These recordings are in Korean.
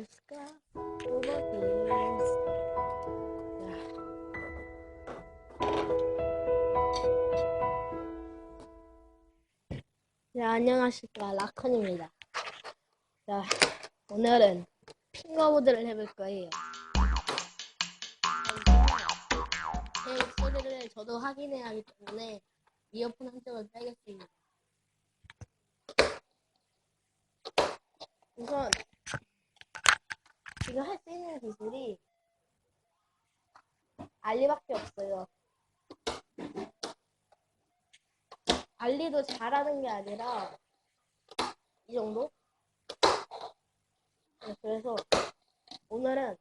있을까? 오버게임스. 자, 안녕하십니까. 라컨입니다. 자, 오늘은 핑거보드를 해볼 거예요. 제 목소리를 저도 확인해야 하기 때문에 이어폰 한쪽을 빼겠습니다. 우선 지금 할수 있는 기술이 알리밖에 없어요. 알리도 잘하는 게 아니라 이 정도? 네, 그래서 오늘은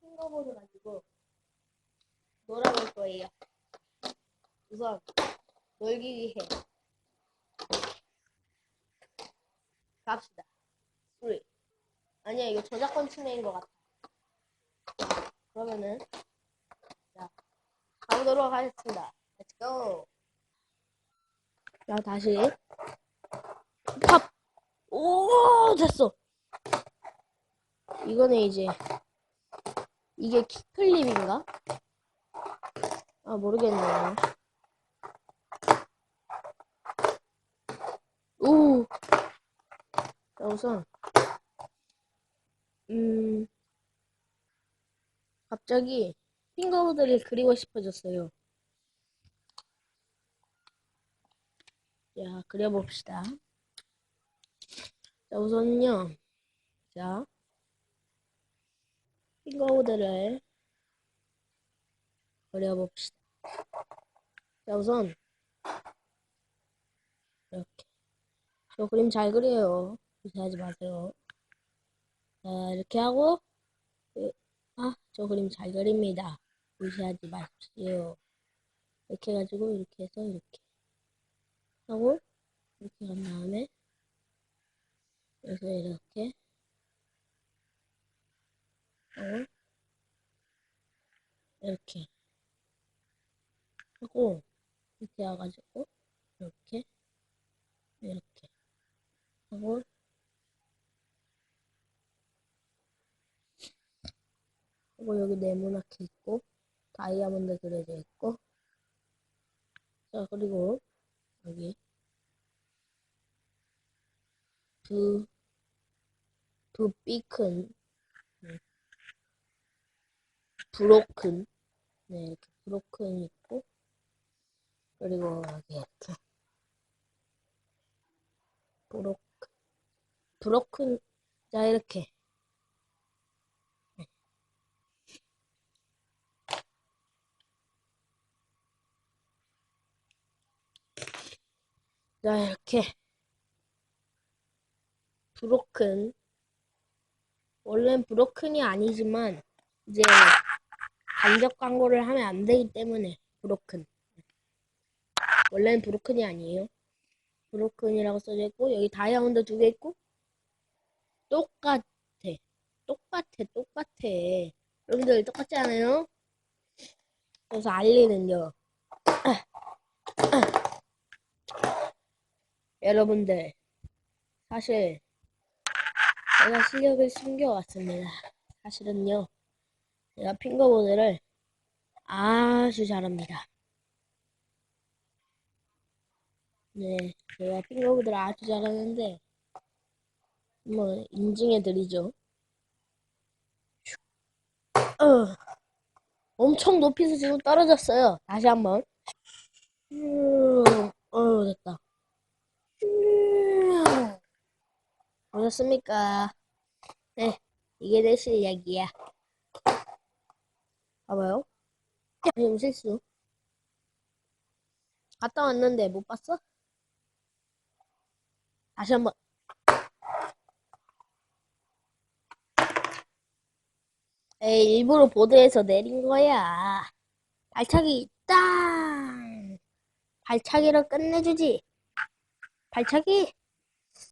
핑거보드 가지고 놀아볼 거예요. 우선 놀기 위해 갑시다. 아니야 이거 저작권 침해인 것 같아. 그러면은 자 가보도록 하겠습니다. Let's go. 자 다시 팝. 오 됐어. 이거는 이제 이게 키클립인가? 아 모르겠네요. 오. 자, 우선 음 갑자기 핑거보드를 그리고 싶어졌어요. 자, 그려봅시다. 자, 우선요. 자, 핑거보드를 그려봅시다. 자, 우선 이렇게. 저 그림 잘 그려요. 무시하지 마세요. 자, 이렇게 하고, 그, 아, 저 그림 잘 그립니다. 무시하지 마십시오. 이렇게 해가지고, 이렇게 해서, 이렇게. 하고, 이렇게 간 다음에, 여기서 이렇게. 하고, 이렇게. 하고, 이렇게 와가지고, 이렇게. 이렇게. 하고, 하고 여기 네모나게 있고 다이아몬드 그려져 있고. 자 그리고 여기 두, 두 삐큰 네. 브로큰 네 이렇게 브로큰 있고. 그리고 여기 이렇게 브로큰 브로큰 자 이렇게 자, 이렇게 브로큰 원래는 브로큰이 아니지만 이제 간접 광고를 하면 안 되기 때문에 브로큰 원래는 브로큰이 아니에요. 브로큰이라고 써져 있고 여기 다이아몬드 두 개 있고 똑같아. 똑같아. 똑같아. 여러분들 똑같지 않아요? 그래서 알리는요. 여러분들 사실 제가 실력을 숨겨왔습니다. 사실은요 제가 핑거보드를 아주 잘합니다. 네, 제가 핑거보드를 아주 잘하는데 한번 인증해드리죠. 어, 엄청 높이서 지금 떨어졌어요. 다시 한번. 음, 어, 됐다. 보셨습니까? 네, 이게 내 실력이야. 봐봐요. 지금 실수. 갔다 왔는데 못 봤어? 다시 한번. 에이, 일부러 보드에서 내린 거야. 발차기, 땅! 발차기로 끝내주지. 발차기